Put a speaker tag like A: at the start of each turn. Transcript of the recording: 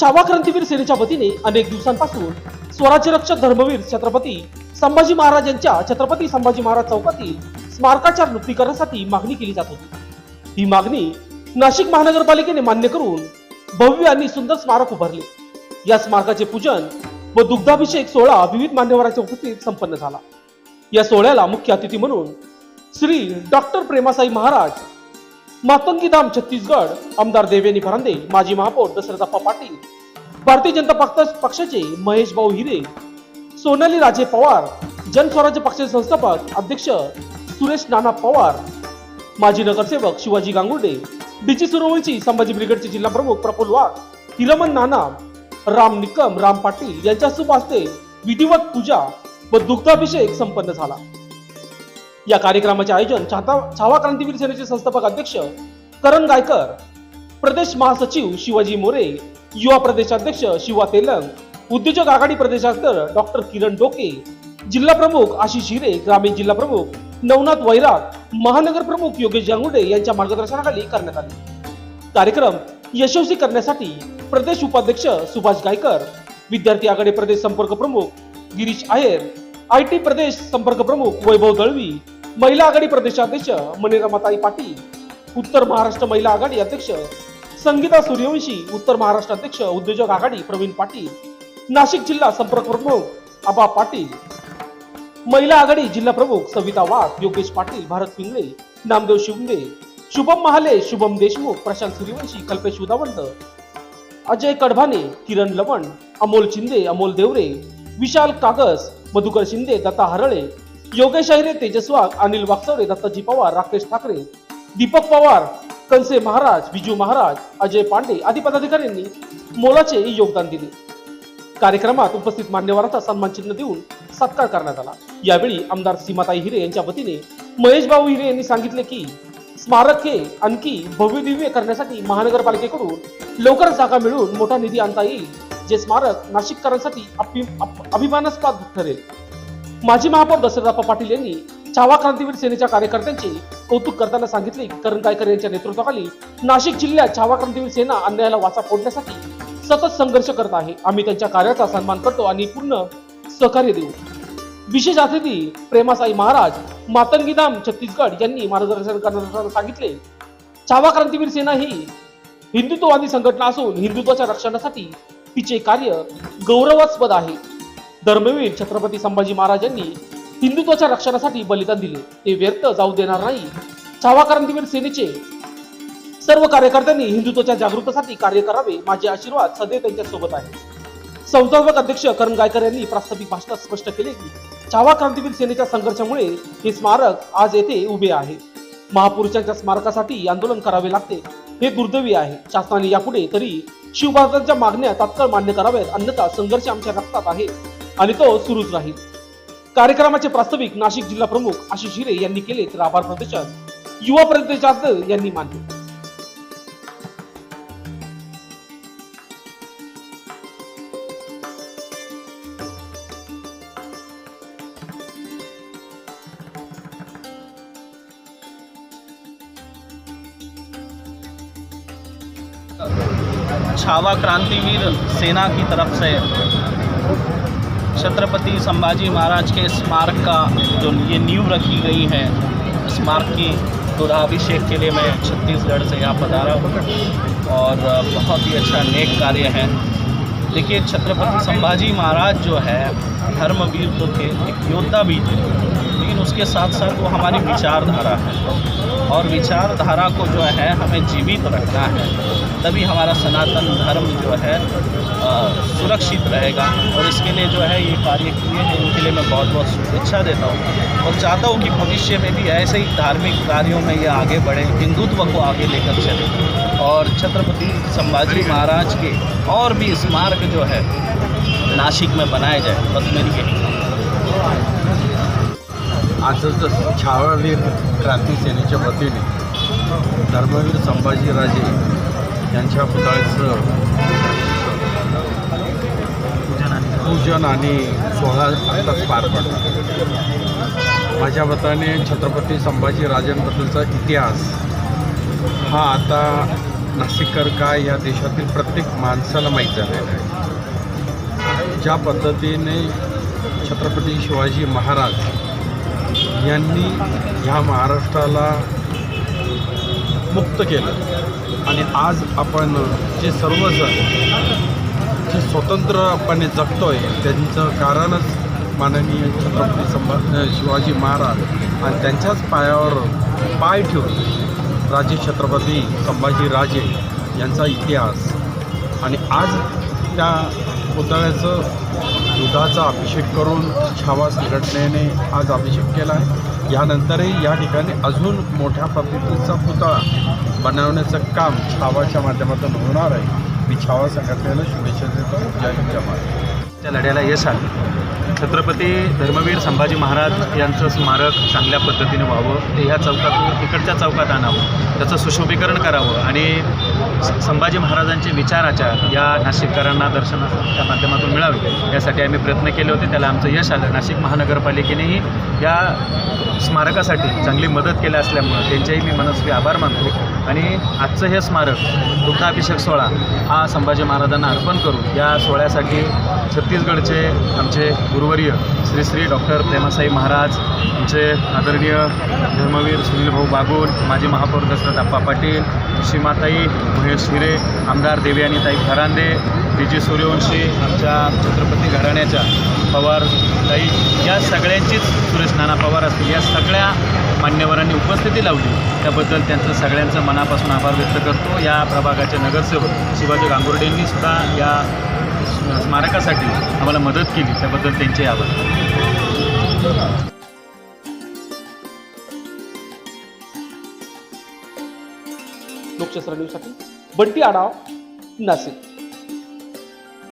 A: छावा क्रांतीवीर सेनेच्या वतीने अनेक दिवसांपासून स्वराज्य रक्षक धर्मवीर छत्रपती संभाजी महाराज यांच्या छत्रपती संभाजी महाराज चौकातील स्मारकाच्या नूतनीकरणासाठी मागणी केली जात होती. ही मागणी नाशिक महानगरपालिकेने मान्य करून भव्य आणि सुंदर स्मारक उभारले. या स्मारकाचे पूजन व दुग्धाभिषेक सोहळा विविध मान्यवरांच्या उपस्थितीत संपन्न झाला. या सोहळ्याला मुख्य अतिथी म्हणून श्री डॉक्टर प्रेमासाई महाराज मातंगी धाम छत्तीसगड आमदार देवेनी फरांदे माजी महापौर दशरथप्पा पाटील भारतीय जनता पक्षाचे महेश भाऊ हिरे सोनाली राजे पवार जनस्वराज्य पक्षाचे संस्थापक अध्यक्ष सुरेश नाना पवार माजी नगरसेवक शिवाजी गांगुर्डे डीची सुरवळीची संभाजी ब्रिगेडचे जिल्हा प्रमुख प्रफुल वाघ हिरमन नाना राम निकम राम पाटील यांच्या शुभ हस्ते विधिवत पूजा व दुग्धाभिषेक संपन्न झाला. या कार्यक्रमाचे आयोजन छाता छावा क्रांतीवीर सेनेचे संस्थापक अध्यक्ष करण गायकर प्रदेश महासचिव शिवाजी मोरे युवा प्रदेशाध्यक्ष शिवा तेलंग उद्योजक आघाडी प्रदेशाध्यक्ष डॉक्टर किरण डोके जिल्हा प्रमुख आशिष हिरे ग्रामीण जिल्हा प्रमुख नवनाथ वैराग महानगर प्रमुख योगेश जांगुडे यांच्या मार्गदर्शनाखाली करण्यात आले. कार्यक्रम यशस्वी करण्यासाठी प्रदेश उपाध्यक्ष सुभाष गायकर विद्यार्थी आघाडी प्रदेश संपर्क प्रमुख गिरीश आहेर आय टी प्रदेश संपर्क प्रमुख वैभव दळवी महिला आघाडी प्रदेशाध्यक्ष मणिरमाताई पाटील उत्तर महाराष्ट्र महिला आघाडी अध्यक्ष संगीता सूर्यवंशी उत्तर महाराष्ट्र अध्यक्ष उद्योजक आघाडी प्रवीण पाटील नाशिक जिल्हा संपर्क प्रमुख आबा पाटील महिला आघाडी जिल्हा प्रमुख सविता वाघ योगेश पाटील भारत पिंगळे नामदेव शिंदे शुभम महाले शुभम देशमुख प्रशांत सूर्यवंशी कल्पेश उदावंत अजय कडभाने किरण लवण अमोल शिंदे अमोल देवरे विशाल कागस मधुकर शिंदे दत्ता हरळे योगेश अहिरे तेजस वाघ अनिल वाकचौरे दत्ताजी पवार राकेश ठाकरे दीपक पवार कंसे महाराज विजू महाराज अजय पांडे आदी पदाधिकाऱ्यांनी मोलाचे योगदान दिले. कार्यक्रमात उपस्थित मान्यवरांचा सन्मान चिन्ह देऊन सत्कार करण्यात आला. यावेळी आमदार सीमाताई हिरे यांच्या वतीने महेश भाऊ हिरे यांनी सांगितले की स्मारक हे आणखी भव्य दिव्य करण्यासाठी महानगरपालिकेकडून लवकरच जागा मिळून मोठा निधी आणता येईल जे स्मारक नाशिककरांसाठी अभिमानास्पद ठरेल. माजी महापौर दशरथप्पा पाटील यांनी छावा क्रांतीवीर सेनेच्या कार्यकर्त्यांचे कौतुक करताना सांगितले करण गायकर यांच्या नेतृत्वाखाली नाशिक जिल्ह्यात छावा क्रांतीवीर सेना अन्यायाला वाचा फोडण्यासाठी सतत संघर्ष करत आहे. आम्ही त्यांच्या कार्याचा सन्मान करतो आणि पूर्ण सहकार्य देऊ. विशेष अतिथी प्रेमासाई महाराज मातंगीधाम छत्तीसगड यांनी मार्गदर्शन करताना सांगितले छावा क्रांतीवीर सेना ही हिंदुत्ववादी संघटना असून हिंदुत्वाच्या रक्षणासाठी तिचे कार्य गौरवास्पद आहे. धर्मवीर छत्रपती संभाजी महाराजांनी हिंदुत्वाच्या रक्षणासाठी बलिदान दिले. ते व्यर्थ जाऊ देणार नाही. छावा क्रांतीवीर सेनेचे सर्व कार्यकर्त्यांनी हिंदुत्वाच्या जागृतीसाठी कार्य करावे माझे आशीर्वाद सदैव त्यांच्यासोबत आहे संस्थापक अध्यक्ष करण गायकर यांनी प्रास्ताविक भाषणात स्पष्ट केले की छावा क्रांतीवीर सेनेच्या संघर्षामुळे हे स्मारक आज येथे उभे आहे. महापुरुषांच्या स्मारकासाठी आंदोलन करावे लागते हे दुर्दैवी आहे. शासनाने यापुढे तरी शिवभारतांच्या मागण्या तात्काळ मान्य कराव्यात अन्यथा संघर्ष आमच्या रक्तात आहे. आणि तो सुरूच राहील. कार्यक्रमाचे प्रास्ताविक नाशिक जिल्हा प्रमुख आशिष हिरे यांनी केले तर आभार प्रदर्शन. युवा प्रदेशात यांनी मानले.
B: छावा क्रांतिवीर सेना की तरफ से छत्रपति संभाजी महाराज के स्मारक का जो ये नींव रखी गई है, स्मारक की दुराभिषेक के लिए मैं छत्तीसगढ़ से यहाँ पधारा हूँ। और बहुत ही अच्छा नेक कार्य है। देखिए, छत्रपति संभाजी महाराज जो है, धर्मवीर तो थे, एक योद्धा भी थे। लेकिन उसके साथ साथ वो हमारी विचारधारा है। और विचारधारा को जो है हमें जीवित रखना है। तभी हमारा सनातन धर्म जो है अ, सुरक्षित रहेगा। और इसके लिए जो है ये कार्य किए हैं। इनके लिए मैं बहुत बहुत शुभेच्छा देता हूँ। और चाहता हूँ कि भविष्य में भी ऐसे ही धार्मिक कार्यों में ये आगे बढ़े हिंदुत्व को आगे लेकर चले। और छत्रपति संभाजी महाराज के और भी स्मारक जो है नासिक में बनाए जाए। बस मेरी यही
C: आजच छावावीर क्रांती सेनेच्या वतीने धर्मवीर संभाजीराजे यांच्या पुतळ्याचं पूजन आणि सोहळा आत्ताच पार पडला. माझ्या मताने छत्रपती संभाजीराजांबद्दलचा इतिहास हा आता नाशिककर काय या देशातील प्रत्येक माणसाला माहीत झालेला आहे. ज्या पद्धतीने छत्रपती शिवाजी महाराज यांनी ह्या महाराष्ट्राला मुक्त केलं. आणि आज आपण जे सर्वजण जे स्वतंत्रपणे जगतोय त्यांचं कारणच माननीय छत्रपती संभा शिवाजी महाराज आणि त्यांच्याच पायावर पाय ठेवून राजे छत्रपती संभाजी राजे यांचा इतिहास. आणि आज त्या पुतळ्याचं दुधाचा अभिषेक करून छावा संघटनेने आज अभिषेक केला आहे. यानंतरही या ठिकाणी अजून मोठ्या पद्धतीचा पुतळा बनवण्याचं काम छावाच्या माध्यमातून होणार आहे. मी छावा संघटनेला शुभेच्छा देतो. जय जय
D: त्या लढ्याला यश आलं. छत्रपती धर्मवीर संभाजी महाराज यांचं स्मारक चांगल्या पद्धतीने व्हावं ते ह्या चौकातून इकडच्या चौकात आणावं त्याचं सुशोभीकरण करावं आणि संभाजी महाराजांचे विचाराचार या नाशिककरांना दर्शनाच्या माध्यमातून मिळावे. यासाठी आम्ही प्रयत्न केले होते त्याला आमचं यश आलं. नाशिक महानगरपालिकेनेही या स्मारकासाठी चांगली मदत केली असल्यामुळं त्यांचेही मी मनस्वी आभार मानतो. आणि आजचं हे स्मारक दुग्धाभिषेक सोहळा हा संभाजी महाराजांना अर्पण करून या सोहळ्यासाठी छत्तीसगडचे आमचे गुरु गुरुवर्य श्री श्री डॉक्टर प्रेमासाई महाराज आमचे आदरणीय धर्मवीर सुनीलभाऊ बागुल माजी महापौर दशरथ आप्पा पाटील श्रीमाताई महेश हिरे आमदार देवयानीताई खरांदे जी सूर्यवंशी आमच्या छत्रपती घराण्याच्या पवार ताई या सगळ्यांचीच सुरेश नाना पवार असतील या सगळ्या मान्यवरांनी उपस्थिती लावली. त्याबद्दल त्यांचं सगळ्यांचं मनापासून आभार व्यक्त करतो. या प्रभागाचे नगरसेवक शिवाजी गांगुर्डेंनी सुद्धा या स्मारकासाठी आम्हाला मदत केली त्याबद्दल त्यांचे आभार.
A: लोकशास्त्र न्यूजसाठी बंटी आडाव नाशिक.